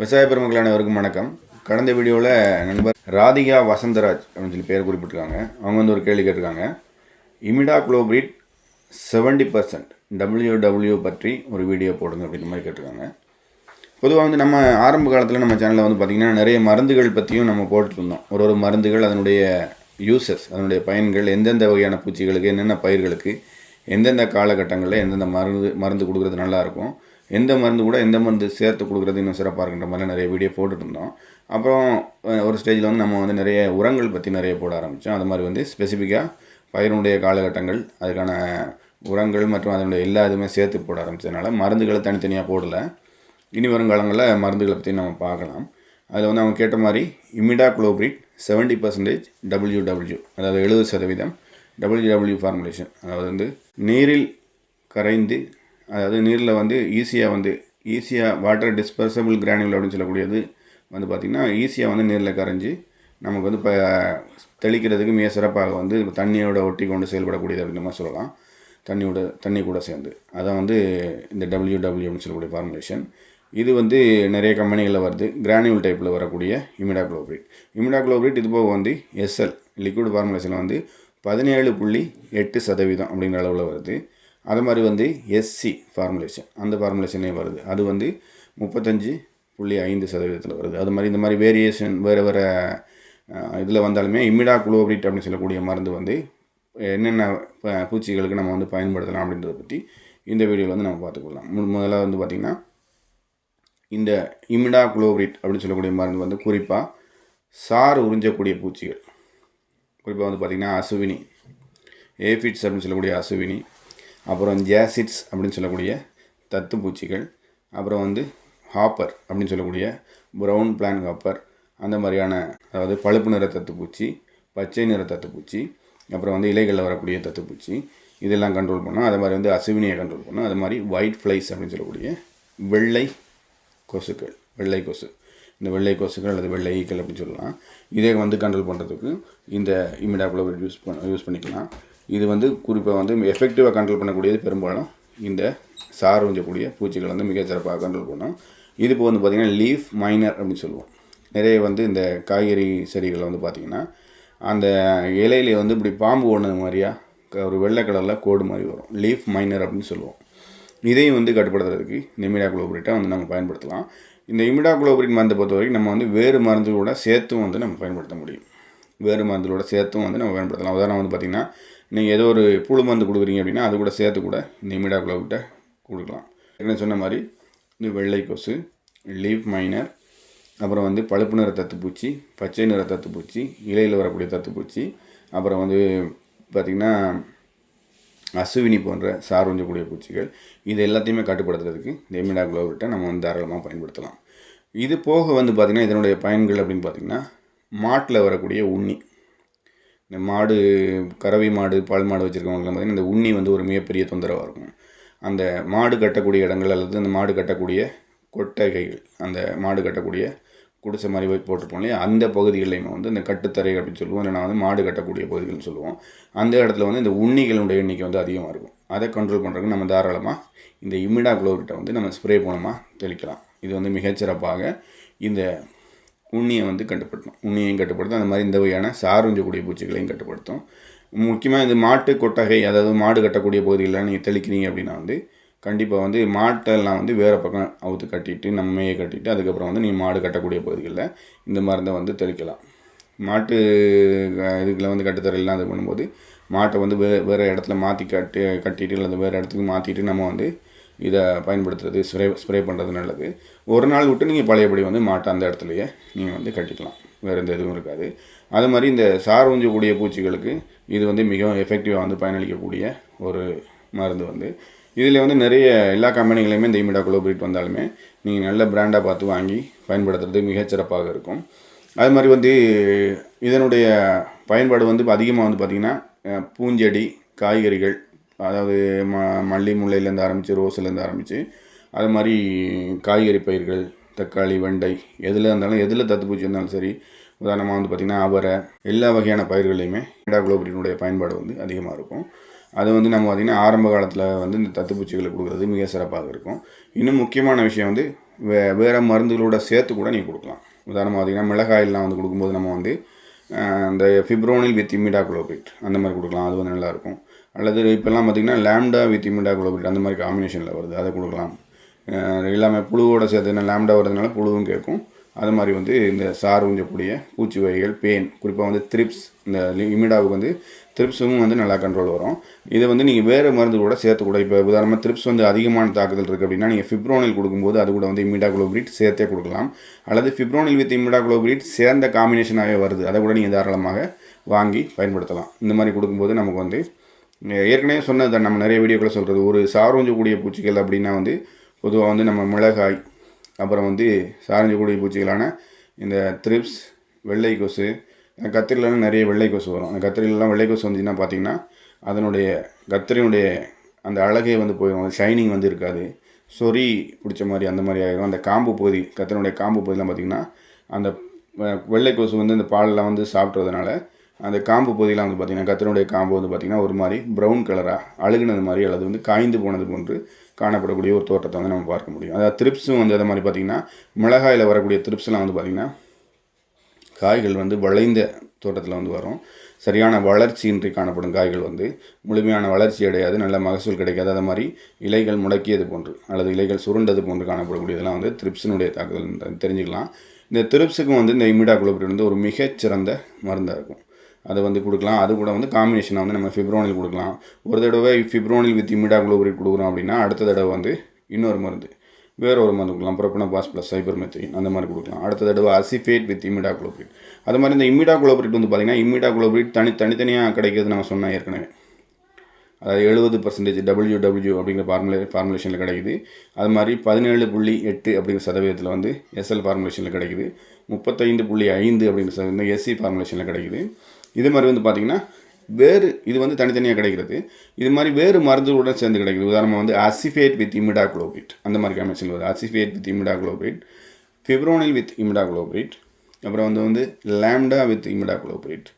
விவசாய பெருமக்கள் அனைவருக்கும் வணக்கம். கடந்த வீடியோவில் நண்பர் ராதிகா வசந்தராஜ் அப்படின்னு சொல்லி பேர் குறிப்பிட்டிருக்காங்க. அவங்க வந்து ஒரு கேள்வி கேட்டிருக்காங்க. Imidacloprid seventy percent W W பற்றி ஒரு வீடியோ போடுங்க அப்படின்ற மாதிரி கேட்டிருக்காங்க. பொதுவாக வந்து நம்ம ஆரம்ப காலத்தில் நம்ம சேனலில் வந்து பார்த்திங்கன்னா நிறைய மருந்துகள் பற்றியும் நம்ம போட்டுருந்தோம் ஒரு ஒரு மருந்துகள் அதனுடைய யூசஸ் அதனுடைய பயன்கள் எந்தெந்த வகையான பூச்சிகளுக்கு என்னென்ன பயிர்களுக்கு எந்தெந்த காலகட்டங்களில் எந்தெந்த மருந்து மருந்து கொடுக்குறது நல்லாயிருக்கும் எந்த மருந்து கூட எந்த மருந்து சேர்த்து கொடுக்குறது இன்னும் சிறப்பாக இருக்கின்ற மாதிரிலாம் நிறைய வீடியோ போட்டுட்டு இருந்தோம் அப்புறம் ஒரு ஸ்டேஜில் வந்து நம்ம வந்து நிறைய உரங்கள் பற்றி நிறைய போட ஆரம்பித்தோம் அது மாதிரி வந்து ஸ்பெசிஃபிக்காக பயிரினுடைய காலகட்டங்கள் அதுக்கான உரங்கள் மற்றும் அதனுடைய எல்லா இதுவுமே சேர்த்து போட ஆரம்பித்ததுனால மருந்துகளை தனித்தனியாக போடலை. இனி வருங்காலங்களில் மருந்துகளை பற்றி நம்ம பார்க்கலாம். அதில் வந்து அவங்க கேட்ட மாதிரி imidacloprid seventy percentage W W அதாவது எழுபது சதவீதம் டபிள்யூ டபிள்யூ ஃபார்முலேஷன் அதாவது வந்து நீரில் கரைந்து அதாவது நீரில் வந்து ஈஸியாக வந்து ஈஸியாக வாட்டர் டிஸ்பர்சபிள் கிரானியூல் அப்படின்னு சொல்லக்கூடியது வந்து பார்த்திங்கன்னா ஈஸியாக வந்து நீரில் கரைஞ்சி நமக்கு வந்து இப்போ தெளிக்கிறதுக்கு மிக சிறப்பாக வந்து தண்ணியோட ஒட்டி கொண்டு செயல்படக்கூடியது அப்படின்னு மாதிரி சொல்லலாம். தண்ணியோட தண்ணி கூட சேர்ந்து. அதான் வந்து இந்த டபிள்யூ டபிள்யூ சொல்லக்கூடிய ஃபார்முலேஷன் இது வந்து நிறைய கம்பெனிகளில் வருது. கிரானியூல் டைப்பில் வரக்கூடிய இமிடாக்ளோபிரிட் இமிடாக்ளோபிரிட் இது போக வந்து எஸ்எல் லிக்விட் ஃபார்முலேஷனில் வந்து பதினேழு புள்ளி எட்டு சதவீதம் அப்படிங்கிற அளவில் வருது. அது மாதிரி வந்து எஸ்சி ஃபார்முலேஷன் அந்த ஃபார்முலேஷனே வருது. அது வந்து முப்பத்தஞ்சு புள்ளி ஐந்து சதவீதத்தில் வருது. அது மாதிரி இந்த மாதிரி வேரியேஷன் வேறு வேறு இதில் வந்தாலுமே இமிடா குளோபிரிட் அப்படின்னு சொல்லக்கூடிய மருந்து வந்து என்னென்ன ப- பூச்சிகளுக்கு நம்ம வந்து பயன்படுத்தலாம் அப்படின்றத பற்றி இந்த வீடியோவில் வந்து நம்ம பார்த்துக்கொள்ளலாம் முதல்ல வந்து பார்த்திங்கன்னா இந்த இமிடா குளோபிரிட் அப்படின்னு சொல்லக்கூடிய மருந்து வந்து குறிப்பாக சார் உறிஞ்சக்கூடிய பூச்சிகள். குறிப்பாக வந்து பார்த்திங்கன்னா அசுவினி ஏஃபிட்ஸ் அப்படின்னு சொல்லக்கூடிய அசுவினி அப்புறம் ஜாசிட்ஸ் அப்படின்னு சொல்லக்கூடிய தத்து பூச்சிகள் அப்புறம் வந்து ஹாப்பர் அப்படின்னு சொல்லக்கூடிய ப்ரௌன் பிளான் ஹாப்பர் அந்த மாதிரியான அதாவது பழுப்பு நிற தத்துப்பூச்சி பச்சை நிற தத்துப்பூச்சி அப்புறம் வந்து இலைகளில் வரக்கூடிய தத்துப்பூச்சி இதெல்லாம் கண்ட்ரோல் பண்ணோம். அது மாதிரி வந்து அசுவினியை கண்ட்ரோல் பண்ணோம். அது மாதிரி ஒயிட் ஃப்ளைஸ் அப்படின்னு சொல்லக்கூடிய வெள்ளை கொசுக்கள் வெள்ளை கொசு. இந்த வெள்ளை கொசுக்கள் அல்லது வெள்ளை ஈக்கள் அப்படின்னு சொல்லலாம். இதை வந்து கண்ட்ரோல் பண்ணுறதுக்கு இந்த இமிடாக்குளோபிரிட் யூஸ் பண்ண யூஸ் பண்ணிக்கலாம். இது வந்து குறிப்பாக வந்து எஃபெக்டிவாக கண்ட்ரோல் பண்ணக்கூடியது பெரும்பாலும் இந்த சார் உஞ்சக்கூடிய பூச்சிகள் வந்து மிகச்சிறப்பாக கண்ட்ரோல் பண்ணும். இது இப்போ வந்து பார்த்திங்கன்னா லீஃப் மைனர் அப்படின்னு சொல்லுவோம். நிறைய வந்து இந்த காய்கறி செடிகளை வந்து பார்த்திங்கன்னா அந்த இலையில வந்து இப்படி பாம்பு ஓடுனது மாதிரியா க- ஒரு வெள்ளை கலரில் கோடு மாதிரி வரும். லீஃப் மைனர் அப்படின்னு சொல்லுவோம். இதையும் வந்து கட்டுப்படுத்துறதுக்கு இந்த இமிடாகுளோபரிட்டை வந்து நம்ம பயன்படுத்தலாம். இந்த இமிடா மருந்தை பொறுத்த வரைக்கும் நம்ம வந்து வேறு மருந்துகளோட சேர்த்தும் வந்து நம்ம பயன்படுத்த முடியும். வேறு மருந்துகளோட சேர்த்தும் வந்து நம்ம பயன்படுத்தலாம். உதாரணம் வந்து பார்த்திங்கன்னா நீங்கள் ஏதோ ஒரு புழு மருந்து கொடுக்குறீங்க அப்படின்னா அது கூட சேர்த்து கூட இந்த இமிடா கொடுக்கலாம். என்ன சொன்ன மாதிரி இந்த வெள்ளை கொசு லீஃப் மைனர் அப்புறம் வந்து பழுப்பு நிற தத்துப்பூச்சி பச்சை நிற தத்துப்பூச்சி இலையில் வரக்கூடிய தத்துப்பூச்சி அப்புறம் வந்து பார்த்திங்கன்னா அசுவினி போன்ற சார் உஞ்சக்கூடிய பூச்சிகள் இது எல்லாத்தையுமே கட்டுப்படுத்துறதுக்கு இந்த எமிடா நம்ம வந்து தாராளமாக பயன்படுத்தலாம். இது போக வந்து பார்த்திங்கன்னா இதனுடைய பயன்கள் அப்படின்னு பார்த்திங்கன்னா மாட்டில் வரக்கூடிய உண்ணி. இந்த மாடு கறவை மாடு பால் மாடு வச்சுருக்கவங்களுக்கு பார்த்திங்கன்னா இந்த உண்ணி வந்து ஒரு மிகப்பெரிய தொந்தரவாக இருக்கும். அந்த மாடு கட்டக்கூடிய இடங்கள் அல்லது அந்த மாடு கட்டக்கூடிய கொட்டகைகள் அந்த மாடு கட்டக்கூடிய குடிசை மாதிரி போய் போட்டிருப்போம் இல்லையா? அந்த பகுதிகளையும் வந்து இந்த கட்டுத்தரை அப்படின்னு சொல்லுவோம். இல்லைனா வந்து மாடு கட்டக்கூடிய பகுதிகள்னு சொல்லுவோம். அந்த இடத்துல வந்து இந்த உண்ணிகளுடைய எண்ணிக்கை வந்து அதிகமாக இருக்கும். அதை கண்ட்ரோல் பண்ணுறதுக்கு நம்ம தாராளமாக இந்த இமிடா குளோரிட்டை வந்து நம்ம ஸ்ப்ரே மூலமாக தெளிக்கலாம். இது வந்து மிகச்சிறப்பாக இந்த உண்ணியை வந்து கட்டுப்படுத்தும் உண்ணியையும் கட்டுப்படுத்தும். அந்த மாதிரி இந்த வகையான சாருஞ்சக்கூடிய பூச்சிகளையும் கட்டுப்படுத்தும். முக்கியமாக இது மாட்டு கொட்டகை அதாவது மாடு கட்டக்கூடிய பகுதிகளில் நீங்கள் தெளிக்கிறீங்க அப்படின்னா வந்து கண்டிப்பாக வந்து மாட்டெல்லாம் வந்து வேறு பக்கம் அவுத்து கட்டிட்டு நம்மையே கட்டிட்டு அதுக்கப்புறம் வந்து நீங்கள் மாடு கட்டக்கூடிய பகுதிகளில் இந்த மருந்தை வந்து தெளிக்கலாம். மாட்டு இதுகளை இதுக்குள்ள வந்து கட்டுத்தரையெல்லாம் இது பண்ணும்போது மாட்டை வந்து வே வேறு இடத்துல மாற்றி கட்டி கட்டிட்டு அல்லது வேறு இடத்துக்கு மாற்றிட்டு நம்ம வந்து இதை பயன்படுத்துறது ஸ்ப்ரே ஸ்ப்ரே பண்ணுறது நல்லது. ஒரு நாள் விட்டு நீங்கள் பழையபடி வந்து மாட்டை அந்த இடத்துலையே நீங்கள் வந்து கட்டிக்கலாம். வேறு எந்த எதுவும் இருக்காது. அது மாதிரி இந்த சார் ஊஞ்சக்கூடிய பூச்சிகளுக்கு இது வந்து மிகவும் எஃபெக்டிவாக வந்து பயனளிக்கக்கூடிய ஒரு மருந்து வந்து. இதில் வந்து நிறைய எல்லா கம்பெனிகளையுமே இந்த இமிடா குளோபிரிட் வந்தாலுமே நீங்கள் நல்ல பிராண்டாக பார்த்து வாங்கி பயன்படுத்துறது மிகச்சிறப்பாக இருக்கும். அது மாதிரி வந்து இதனுடைய பயன்பாடு வந்து அதிகமாக வந்து பார்த்திங்கன்னா பூஞ்செடி காய்கறிகள் அதாவது ம மல்லி முல்லையிலேருந்து ஆரம்பித்து ரோஸ்லேருந்து ஆரம்பித்து அது மாதிரி காய்கறி பயிர்கள் தக்காளி வெண்டை எதில் இருந்தாலும் எதில் தத்துப்பூச்சி இருந்தாலும் சரி உதாரணமாக வந்து பார்த்திங்கன்னா அவரை எல்லா வகையான பயிர்களையுமே இடாகுளோபிரினுடைய பயன்பாடு வந்து அதிகமாக இருக்கும். அது வந்து நம்ம பார்த்திங்கன்னா ஆரம்ப காலத்தில் வந்து இந்த தத்துப்பூச்சிகளை கொடுக்குறது மிக சிறப்பாக இருக்கும். இன்னும் முக்கியமான விஷயம் வந்து வே வேறு மருந்துகளோட சேர்த்து கூட நீங்கள் கொடுக்கலாம். உதாரணமாக பார்த்திங்கன்னா மிளகாயெல்லாம் வந்து கொடுக்கும்போது நம்ம வந்து அந்த ஃபிப்ரோனில் வித் இமிடாகுளோபிட் அந்த மாதிரி கொடுக்கலாம் அது வந்து நல்லாயிருக்கும். அல்லது இப்போல்லாம் பார்த்திங்கன்னா லேம்டா வித் இமிடாகுளோபிட் அந்த மாதிரி காம்பினேஷனில் வருது அதை கொடுக்கலாம். அஹ், இல்லாமல் புழுவோட சேர்த்துனா லேம்டா வரதுனால புழுவும் கேட்கும். அது மாதிரி வந்து இந்த சார் உஞ்சக்கூடிய பூச்சி வகைகள் பேன் குறிப்பாக வந்து த்ரிப்ஸ் இந்த இமிடாவுக்கு வந்து த்ரிப்ஸும் வந்து நல்லா கண்ட்ரோல் வரும். இதை வந்து நீங்கள் வேறு மருந்து கூட சேர்த்து கூட இப்போ உதாரணமாக த்ரிப்ஸ் வந்து அதிகமான தாக்குதல் இருக்குது அப்படின்னா நீங்கள் ஃபிப்ரோனில் கொடுக்கும்போது அது கூட வந்து இமிடாக்ளோபிரிட் சேர்த்தே கொடுக்கலாம். அல்லது ஃபிப்ரோனில் வித் இமிடாக்ளோபிரிட் சேர்ந்த காம்பினேஷனாகவே வருது. அதை கூட நீங்கள் தாராளமாக வாங்கி பயன்படுத்தலாம். இந்த மாதிரி கொடுக்கும்போது நமக்கு வந்து ஏற்கனவே சொன்னது தான் நம்ம நிறைய வீடியோக்களை சொல்கிறது ஒரு சாரோஞ்சக்கூடிய பூச்சிகள் அப்படின்னா வந்து பொதுவாக வந்து நம்ம மிளகாய் அப்புறம் வந்து சாரஞ்சக்கூடிய பூச்சிகளான இந்த த்ரிப்ஸ் வெள்ளை கொசு கத்திரிலலாம் நிறைய வெள்ளை கொசு வரும். அந்த கத்திரிலலாம் வெள்ளை கொசு வந்துச்சுன்னா பார்த்தீங்கன்னா அதனுடைய கத்திரினுடைய அந்த அழகே வந்து போயிடும். அந்த ஷைனிங் வந்து இருக்காது. சொறி பிடிச்ச மாதிரி அந்த மாதிரி ஆகிடும் அந்த காம்பு பகுதி கத்திரினுடைய காம்பு பகுதியெலாம் பார்த்திங்கன்னா அந்த வெள்ளை கொசு வந்து இந்த பாலெலாம் வந்து சாப்பிட்றதுனால அந்த காம்பு பகுதியெலாம் வந்து பார்த்திங்கன்னா கத்திரினுடைய காம்பு வந்து பார்த்திங்கன்னா ஒரு மாதிரி ப்ரௌன் கலராக அழுகுனது மாதிரி அல்லது வந்து காய்ந்து போனது போன்று காணப்படக்கூடிய ஒரு தோட்டத்தை வந்து நம்ம பார்க்க முடியும். அதாவது திருப்ஸும் வந்து அதை மாதிரி பார்த்திங்கன்னா மிளகாயில் வரக்கூடிய திருப்ஸ்லாம் வந்து பார்த்திங்கன்னா காய்கள் வந்து வளைந்த தோட்டத்தில் வந்து வரும். சரியான வளர்ச்சியின்றி காணப்படும் காய்கள் வந்து முழுமையான வளர்ச்சி அடையாது நல்ல மகசூல் கிடைக்காது. அது மாதிரி இலைகள் முடக்கியது போன்று அல்லது இலைகள் சுருண்டது போன்று காணப்படக்கூடியதெல்லாம் வந்து த்ரிப்ஸினுடைய தாக்குதல் தெரிஞ்சுக்கலாம். இந்த த்ரிப்ஸுக்கும் வந்து இந்த இமிடாகுளோபிட் வந்து ஒரு மிகச்சிறந்த மருந்தாக இருக்கும். அதை வந்து கொடுக்கலாம். அது கூட வந்து காம்பினேஷனாக வந்து நம்ம ஃபிப்ரோனில் கொடுக்கலாம். ஒரு தடவை ஃபிப்ரோனில் வித் இமிடாகுளோபிட் கொடுக்குறோம் அப்படின்னா அடுத்த தடவை வந்து இன்னொரு மருந்து வேறு ஒரு மருந்து கொடுக்கலாம். ப்ரோப்பனபாஸ் ப்ளஸ் சைபர் மெத்திரின் அந்த மாதிரி கொடுக்கலாம். அடுத்த தடவை அசிஃபேட் வித் இமிடா குளோபிரிட் அது மாதிரி இந்த இமிடாகுளோபிட் வந்து பார்த்திங்கன்னா இமிடாகுளோபிட் தனி தனித்தனியாக கிடைக்கிறது நம்ம சொன்னோம் ஏற்கனவே. அதாவது எழுபது பர்சன்டேஜ் டபிள்யூ டபிள்யூ அப்படிங்கிற ஃபார்முலே ஃபார்முலேஷனில் கிடைக்குது. அது மாதிரி பதினேழு புள்ளி எட்டு அப்படிங்கிற சதவீதத்தில் வந்து எஸ்எல் ஃபார்முலேஷனில் கிடைக்குது. முப்பத்தைந்து புள்ளி ஐந்து அப்படிங்கிற சதவீதம் எஸ்சி ஃபார்முலேஷனில் கிடைக்குது. இது மாதிரி வந்து பார்த்திங்கன்னா வேறு இது வந்து தனித்தனியாக கிடைக்கிறது. இது மாதிரி வேறு மருந்துகளுடன் சேர்ந்து கிடைக்கிறது. உதாரணமாக வந்து அசிஃபேட் வித் இமிடாகுளோபிட் அந்த மாதிரி கமிஷன் வருது. Acephate with imidacloprid fipronil with imidacloprid அப்புறம் வந்து வந்து லேம்டா வித் இமிடாகுளோபிட்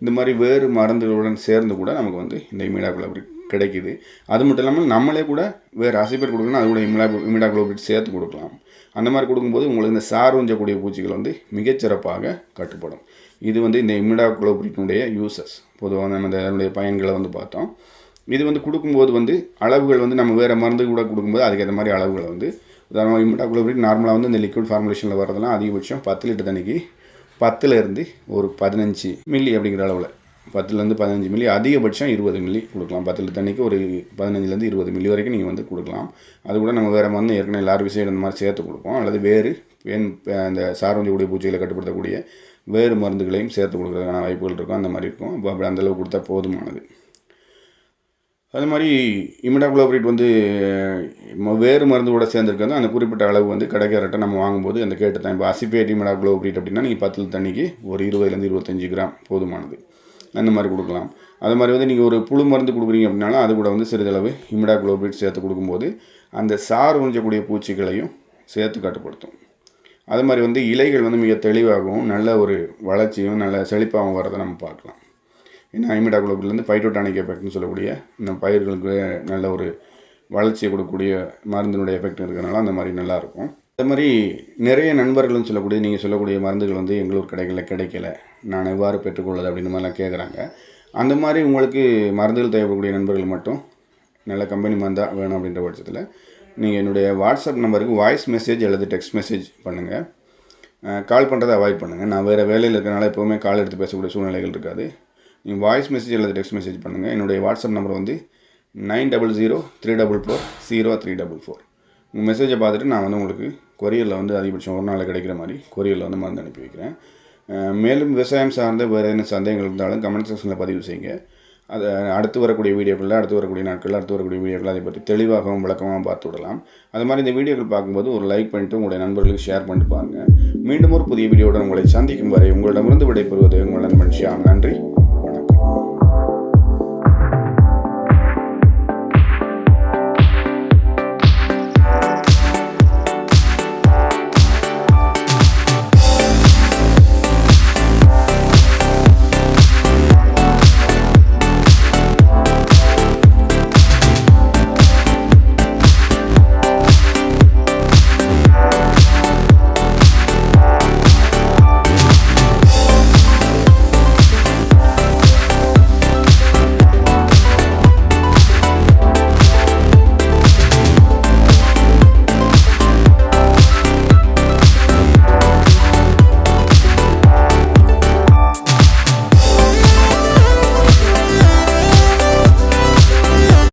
இந்த மாதிரி வேறு மருந்துகளுடன் சேர்ந்து கூட நமக்கு வந்து இந்த இமிடாகுளோபிட் கிடைக்குது. அது மட்டும் இல்லாமல் நம்மளே கூட வேறு அசைப்பேர் கொடுக்கணும் அது கூட இமிடா இமிடாகுளோபிட் சேர்த்து கொடுக்கலாம். அந்த மாதிரி கொடுக்கும்போது உங்களுக்கு இந்த சார் உஞ்சக்கூடிய பூச்சிகள் வந்து மிகச்சிறப்பாக கட்டுப்படும். இது வந்து இந்த இமிடாகுளோபிட்டினுடைய யூசஸ் பொதுவாக நம்ம அதனுடைய பயன்களை வந்து பார்த்தோம். இது வந்து கொடுக்கும்போது வந்து அளவுகள் வந்து நம்ம வேறு மருந்து கூட கொடுக்கும்போது அதுக்கேற்ற மாதிரி அளவுகளை வந்து உதாரணமாக இமிடாகுளோபிட் நார்மலாக வந்து இந்த லிக்விட் ஃபார்முலேஷனில் வரதெல்லாம் அதிகபட்சம் பத்து லிட்டர் தண்ணிக்கு பத்துலேருந்து ஒரு பதினஞ்சு மில்லி அப்படிங்கிற அளவில். பத்துலேருந்து பதினஞ்சு மில்லி அதிகபட்சம் இருபது மில்லி கொடுக்கலாம். பத்து லிட்டர் தண்ணிக்கு ஒரு பதினஞ்சுலேருந்து இருபது மில்லி வரைக்கும் நீங்கள் வந்து கொடுக்கலாம். அது கூட நம்ம வேறு மருந்து ஏற்கனவே லார் விஷயம் அந்த மாதிரி சேர்த்து கொடுப்போம். அல்லது வேறு வேன் அந்த சார்வஞ்சக்கூடிய பூச்சிகளை கட்டுப்படுத்தக்கூடிய வேறு மருந்துகளையும் சேர்த்து கொடுக்குறதுக்கான வாய்ப்புகள் இருக்கும். அந்த மாதிரி இருக்கும். அப்போ அப்படி அந்தளவு கொடுத்தா போதுமானது. அது மாதிரி இமிடாகுளோபிரேட் வந்து ம- வேறு மருந்தோட சேர்ந்துருக்கிறது. அந்த குறிப்பிட்ட அளவு வந்து கடைக்காரர்கிட்ட நம்ம வாங்கும்போது அந்த கேட்டு தான் இப்போ அசிபேட் இமிடாகுளோபிரேட் அப்படின்னா நீங்கள் பத்து தண்ணிக்கு ஒரு இருபதுலேருந்து இருபத்தஞ்சி கிராம் போதுமானது. அந்த மாதிரி கொடுக்கலாம். அது மாதிரி வந்து நீங்கள் ஒரு புழு மருந்து கொடுக்குறீங்க அப்படின்னாலும் அது கூட வந்து சிறிதளவு இமிடாகுளோபிரேட் சேர்த்து கொடுக்கும்போது அந்த சார் உறிஞ்சக்கூடிய பூச்சிகளையும் சேர்த்து கட்டுப்படுத்தும். அது மாதிரி வந்து இலைகள் வந்து மிக தெளிவாகவும் நல்ல ஒரு வளர்ச்சியும் நல்ல செழிப்பாகவும் வரதை நம்ம பார்க்கலாம். ஏன்னா ஐமிடாகுளோபிலேருந்து ஃபைட்டோடானிக் எஃபெக்ட்னு சொல்லக்கூடிய இந்த பயிர்களுக்கு நல்ல ஒரு வளர்ச்சியை கொடுக்கக்கூடிய மருந்தினுடைய எஃபெக்ட் இருக்கிறதுனால அந்த மாதிரி நல்லாயிருக்கும் அது மாதிரி நிறைய நண்பர்கள்னு சொல்லக்கூடிய நீங்கள் சொல்லக்கூடிய மருந்துகள் வந்து எங்களூர் கடைகளில் கிடைக்கல. நான் எவ்வாறு பெற்றுக்கொள்வது அப்படின்னு மாதிரிலாம் கேட்குறாங்க அந்த மாதிரி உங்களுக்கு மருந்துகள் தேவைப்படக்கூடிய நண்பர்கள் மட்டும் நல்ல கம்பெனி மருந்தாக வேணும் அப்படின்ற பட்சத்தில் நீங்கள் என்னுடைய வாட்ஸ்அப் நம்பருக்கு வாய்ஸ் மெசேஜ் அல்லது டெக்ஸ்ட் மெசேஜ் பண்ணுங்கள் கால் பண்ணுறதை அவாய்ட் பண்ணுங்கள் நான் வேறு வேலையில் இருக்கிறனால எப்போவுமே கால் எடுத்து பேசக்கூடிய சூழ்நிலைகள் இருக்காது. நீங்கள் வாய்ஸ் மெசேஜ் அல்லது டெக்ஸ்ட் மெசேஜ் பண்ணுங்கள் என்னுடைய வாட்ஸ்அப் நம்பர் வந்து nine double zero three double four zero three double four. உங்கள் மெசேஜை பார்த்துட்டு நான் வந்து உங்களுக்கு கொரியரில் வந்து அதிகபட்சம் ஒரு நாளில் கிடைக்கிற மாதிரி கொரியரில் வந்து மருந்து அனுப்பி வைக்கிறேன். மேலும் விவசாயம் சார்ந்த வேறு என்ன சந்தேகங்கள் இருந்தாலும் கமெண்ட் செக்ஷனில் பதிவு செய்யுங்க. அதை அடுத்து வரக்கூடிய வீடியோக்களில் அடுத்து வரக்கூடிய நாட்களில் அடுத்து வரக்கூடிய வீடியோக்கள் அதை பற்றி தெளிவாகவும் விளக்கமாகவும் பார்த்து விடலாம். அது மாதிரி இந்த வீடியோக்கள் பார்க்கும்போது ஒரு லைக் பண்ணிட்டு உங்களுடைய நண்பர்களுக்கு ஷேர் பண்ணிட்டு பாருங்கள் மீண்டும் ஒரு புதிய வீடியோவுடன் உங்களை சந்திக்கும் வரை உங்களிடமிருந்து விடைபெறுவது உங்கள் நண்பன் ஷியாம் நன்றி.